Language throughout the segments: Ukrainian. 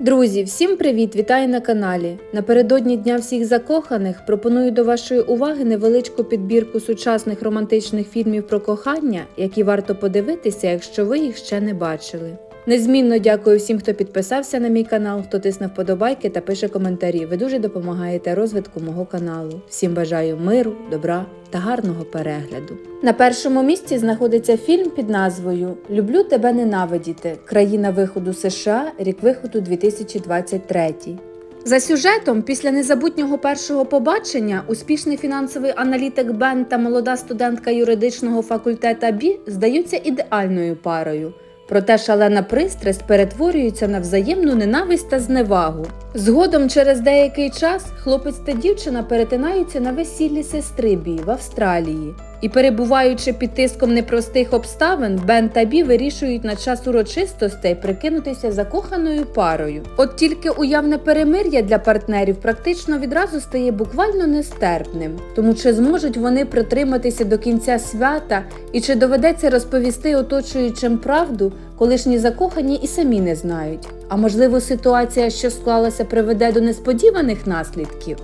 Друзі, всім привіт! Вітаю на каналі. Напередодні Дня всіх закоханих пропоную до вашої уваги невеличку підбірку сучасних романтичних фільмів про кохання, які варто подивитися, якщо ви їх ще не бачили. Незмінно дякую всім, хто підписався на мій канал, хто тисне вподобайки та пише коментарі. Ви дуже допомагаєте розвитку мого каналу. Всім бажаю миру, добра та гарного перегляду. На першому місці знаходиться фільм під назвою Люблю тебе ненавидіти. Країна виходу США, рік виходу 2023. За сюжетом, після незабутнього першого побачення, успішний фінансовий аналітик Бен та молода студентка юридичного факультета Бі здаються ідеальною парою. Проте шалена пристрасть перетворюється на взаємну ненависть та зневагу. Згодом, через деякий час, хлопець та дівчина перетинаються на весіллі сестри Бі в Австралії. І перебуваючи під тиском непростих обставин, Бен та Бі вирішують на час урочистостей прикинутися закоханою парою. От тільки уявне перемир'я для партнерів практично відразу стає буквально нестерпним. Тому чи зможуть вони притриматися до кінця свята, і чи доведеться розповісти оточуючим правду, колишні закохані і самі не знають. А можливо, ситуація, що склалася, приведе до несподіваних наслідків.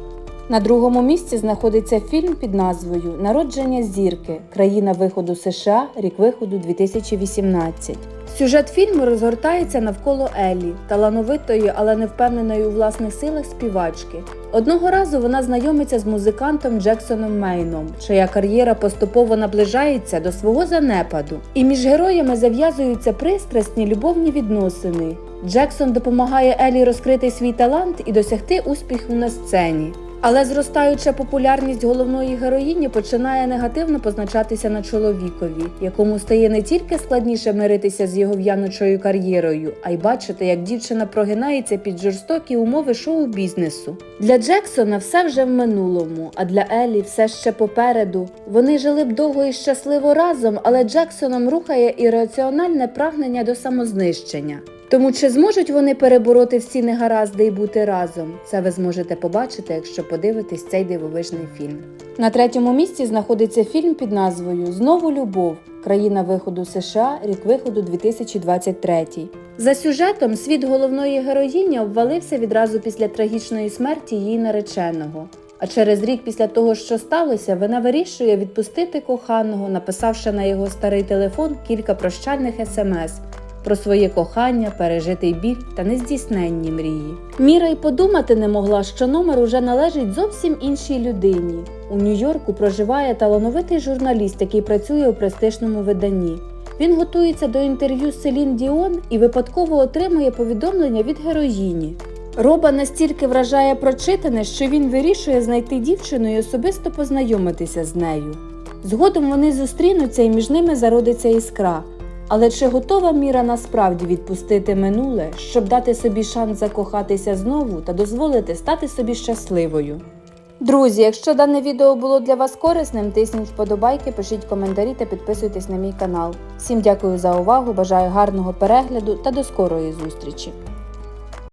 На другому місці знаходиться фільм під назвою Народження зірки. Країна виходу США, рік виходу 2018. Сюжет фільму розгортається навколо Еллі, талановитої, але не впевненої у власних силах співачки. Одного разу вона знайомиться з музикантом Джексоном Мейном, чия кар'єра поступово наближається до свого занепаду. І між героями зав'язуються пристрасні любовні відносини. Джексон допомагає Еллі розкрити свій талант і досягти успіху на сцені. Але зростаюча популярність головної героїні починає негативно позначатися на чоловікові, якому стає не тільки складніше миритися з його в'яночою кар'єрою, а й бачити, як дівчина прогинається під жорстокі умови шоу-бізнесу. Для Джексона все вже в минулому, а для Елі все ще попереду. Вони жили б довго і щасливо разом, але Джексоном рухає ірраціональне прагнення до самознищення. Тому чи зможуть вони перебороти всі негаразди і бути разом? Це ви зможете побачити, якщо подивитесь цей дивовижний фільм. На третьому місці знаходиться фільм під назвою Знову любов. Країна виходу США, рік виходу 2023. За сюжетом світ головної героїні обвалився відразу після трагічної смерті її нареченого. А через рік після того, що сталося, вона вирішує відпустити коханого, написавши на його старий телефон кілька прощальних смс про своє кохання, пережитий біль та нездійсненні мрії. Міра й подумати не могла, що номер уже належить зовсім іншій людині. У Нью-Йорку проживає талановитий журналіст, який працює у престижному виданні. Він готується до інтерв'ю з Селін Діон і випадково отримує повідомлення від героїні. Роба настільки вражає прочитане, що він вирішує знайти дівчину і особисто познайомитися з нею. Згодом вони зустрінуться і між ними зародиться іскра. Але чи готова Міра насправді відпустити минуле, щоб дати собі шанс закохатися знову та дозволити стати собі щасливою? Друзі, якщо дане відео було для вас корисним, тисніть вподобайки, пишіть коментарі та підписуйтесь на мій канал. Всім дякую за увагу, бажаю гарного перегляду та до скорої зустрічі!